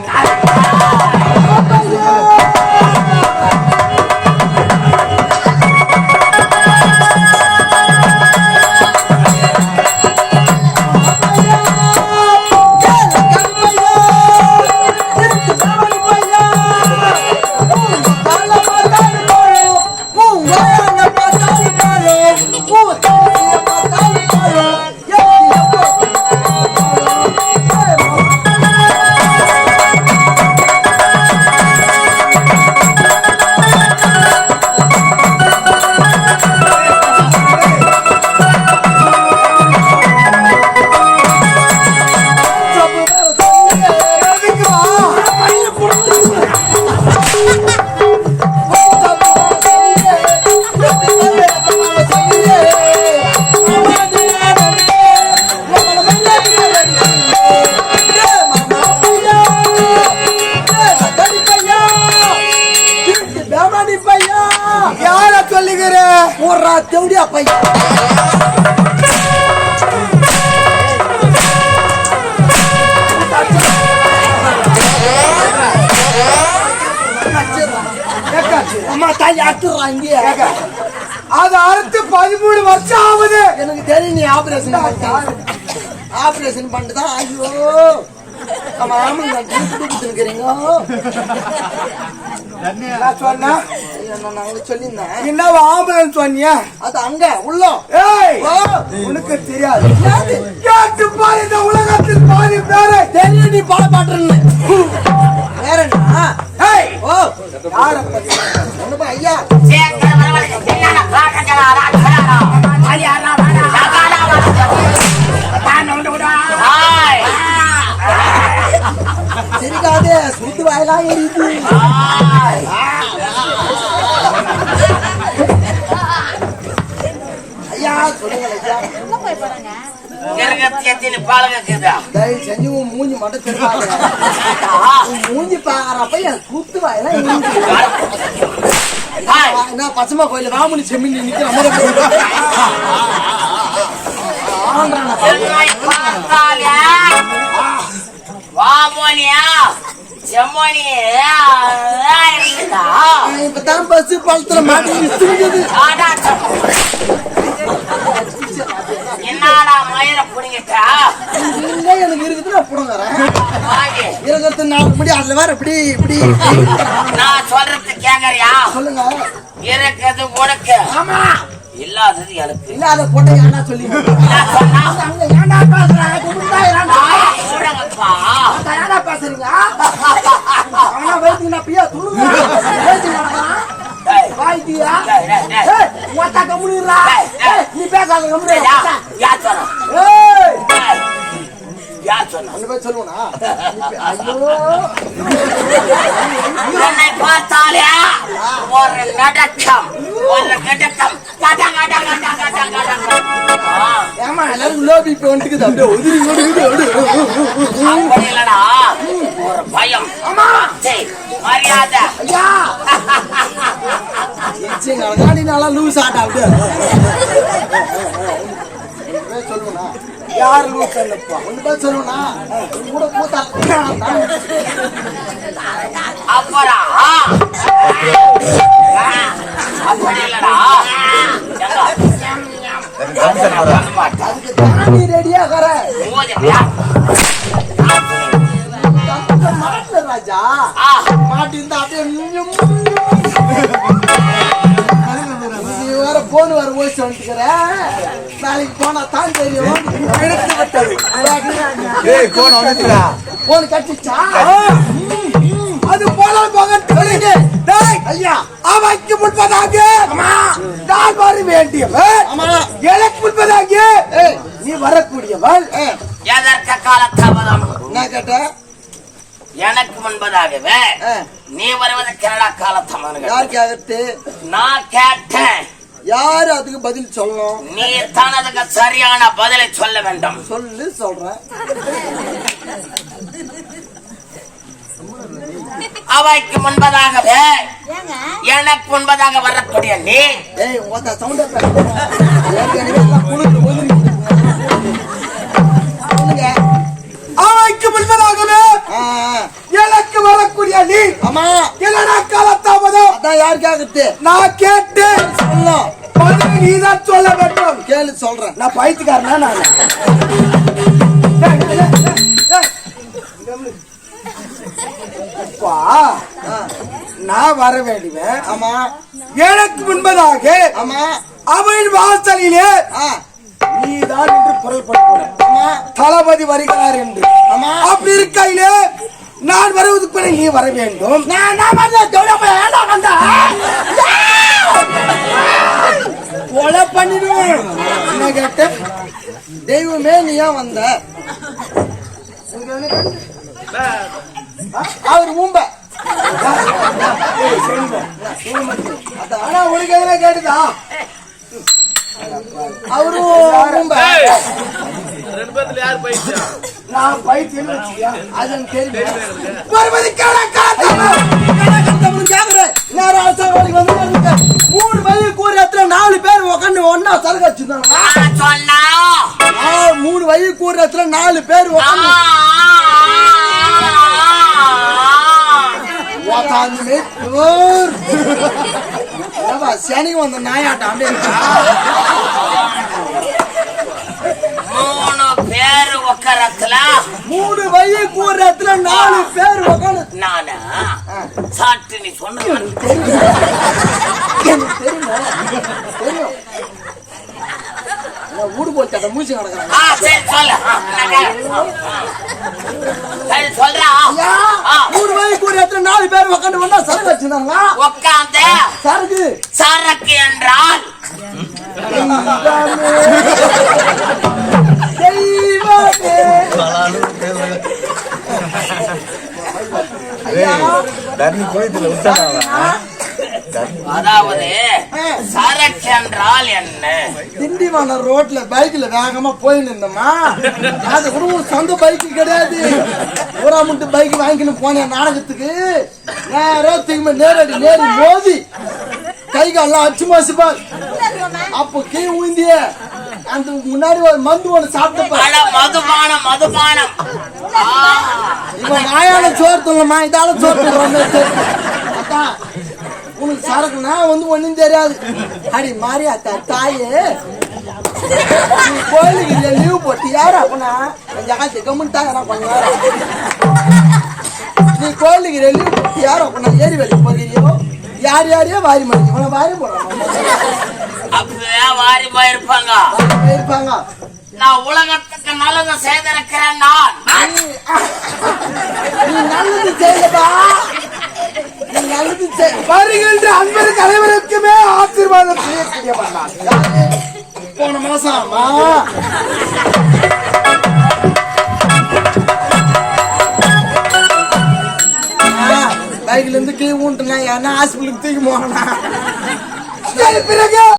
like, I போடுறா தேவடியா பையன் அம்மா தாய் அத்துறான் இங்கே அது அறுத்து பதிமூணு வருஷம் ஆகுது. எனக்கு தெரியும் நீ ஆபரேஷன் பண்ணிட்ட. ஆபரேஷன் பண்ணிட்டு தான் ஐயோ நம்ம ஆமாங்க கொடுத்துருக்கிறீங்க நான் என்ன ஆம்புலன்ஸ் சொன்னியா? அது அங்க உள்ள. உனக்கு தெரியாது? கேட்டு பாரு இந்த உலகத்தில் பாதி பேரை. தெரியும் நீ பாட மாட்டேன்னு வேற என்ன யார பத்தி? ஐயா தயவு செஞ்சு உன் மூஞ்சி மட்டும் உன் மூஞ்சி பாக்குறப்ப என் சுத்து வாயெல்லாம் என்ன பச்சைமா கோயில ராமுனி செம்மீன் நிக்கிற இப்பதான் பஸ் பழத்துல மாட்டி வாடி. இருபத்தி நாலு மணி அதுல வேற இப்படி இப்படி. நான் சொல்றது கேக்குறியா? சொல்லுங்க. இருக்குது உனக்கு. ஆமா. இல்லாதது எனக்கு. இல்ல அதை போட்ட ஏன்டா சொல்லி அங்க ஏன்டா பேசுறாங்க கும்பிட்டா ஏன்டா? ஏன்டா பேசுறீங்க? வைத்தீங்கன்னா பியா துணுங்க வாய்த்தியா நீ பேசாத கம்முனு. யா- யார் சொன்னா அந்த பேர் சொல்லுவனா ஐயோ என்னை பார்த்தாலே ஒரு நடக்கம் ஒரு கடக்கம் கட கட கட கட கட ஆ, ஏமா எல்லாரும் லோ பிபி வந்துக்குது அப்படியே ஒதுரி ஒதுரி அப்படி இல்லடா ஒரு பயம் ஆமா சரி மரியாதை ஐயா லூஸ் ஆட்டா அப்படியே யார் லூஸ் இல்லப்பா ஒண்ணுமே சொல்லுவனா உன் கூட கூத்தா அப்புறம் ஆ, அப்படி இல்லடா. அதுக்கு தாண்டி ரெடியா கர மாட்டல ராஜா. மாட்டி இருந்தா அப்படியே வேற போன் வர ஓய்ச்சு வந்துக்கிற நாளைக்கு போனா தான் தெரியும் எடுத்து விட்டது ஏய் போன் வந்துடா போன் கட்டிச்சா? அது போல போக சொல்லுங்க. டேய் ஐயா அவைக்கு முன்பதாக நான் வர வேண்டியவன். ஆமா எனக்கு முன்பதாக நீ வரக்கூடியவள் எதற்கு காலத்தாமதம்? என்ன கேட்ட? எனக்கு முன்பதாகவே. நீ வருவது கனடா காலத்தாமதம் யார் கேட்டு? நான் கேட்டேன். யாரு அதுக்கு பதில் சொல்லணும்? நீ தான் சரியான பதிலை சொல்ல வேண்டும். சொல்லு சொல்றேன் அவைக்கு முன்பதாகவே எனக்கு முன்பதாக வரக்கூடிய நீ அவைக்கு முன்பதாகவே எனக்கு வரக்கூடிய நீ ஆமா. என்ன காலத்தாமதம். அதான் யாருக்காகத்து? நான் கேட்டு சொல்லணும் நீதான் சொல்ல வேண்டும். கேளு சொல்றேன். நான் பைத்தியக்காரனா நான்? நான் வர வேண்டுவேன் ஆமா. எனக்கு முன்பதாக ஆமா. அவன் வாசலிலே நீதான் என்று குரல் பட்டு ஆமா. தளபதி வருகிறார் என்று. ஆமா. அப்படி இருக்கையிலே நான் வருவதற்கு பிறகு நீ வர வேண்டும். நான் கொலை பண்ணிடுவேன். என்ன கேட்ட தெய்வமே நீ ஏன் வந்த? அவர் ஊம்ப ஆனா உனக்கு எதுனா கேட்டுதா? அவரும் ஊம்ப நான் பைத்தியம் வச்சுக்கியா அது எனக்கு சரக்கு சொன்னா. மூணு வயது கூறு இடத்துல நாலு பேர் உட்காந்து உட்காந்து சனி வந்த நாயாட்டம் அப்படியே? மூணு பேரு உக்கரத்துல. மூணு வயது கூறு இடத்துல நாலு பேர் உட்காந்து நானு? சாட்டு நீ சொன்ன தெரியும். தெரியுமா. போட்டு மூச்சு கிடக்குறாங்க. ஆ சரி சொல்லு. ஆ, என்னங்க? ஆ, ஆ. சரி சொல்றா. ஐயா, ஆ, மூணு வயது கூறு இடத்துல நாலு பேர் உட்காந்து ஒன்னா சரக்கு வச்சிருந்தாங்க உக்காந்து சரக்கு. சரக்கு என்றால்? தெய்வமே. ஐயா, அதாவது சரக்கு என்றால் என்ன? திண்டிவனம் ரோட்ல பைக்ல வேகமா போய் நின்றோமா அது கூட ஒரு சொந்த பைக் கிடையாது. ஊரா முட்டு பைக் வாங்கின்னு போனேன் நாடகத்துக்கு. நேரம் திரும்ப நேரடி நேரி மோதி. கை கால்லாம் அச்சு மாசுப்பார் அப்போ கீ ஊந்திய அந்த முன்னாடி ஒரு மந்து ஒண்ணு சாப்பிட்டப்ப. அட மதுபானம் மதுபானம். இவன் வாயால சோறு சொல்லமா இதால சோறு சொல்றான் உனக்கு சரக்கு நான் வந்து ஒண்ணும் தெரியாது. அடி மாறி அத்தா தாயே. நீ கோயிலுக்கு லீவ் போட்டு யாரா அப்பனா? ஜகாத்தி கம்முன்ட்டாங்க நான் கொஞ்ச நேரம் நீ கோயிலுக்கு லீவ் போட்டு யாரோ அப்பனா? ஏரி வேலைக்கு போகிறியோ யார் யாரையோ வாரி மடிக்கு இவனை வாரி போடுறான் அப்பவே வாரி போயிருப்பாங்க. இருப்பாங்க நான் உலகத்துக்கு நல்லது செய்திருக்கிறேன் நான். நீ நல்லது செய்யலப்பா நீ நல்லது செய் வருகின்ற அன்பருக்கு அனைவருக்குமே ஆசீர்வாதம். யாரு? போன மாசம் பைக்ல இருந்து கீழே ஊண்டுனா யாருன்னா ஹாஸ்பிட்டலுக்கு தூக்கி போனா பிறகு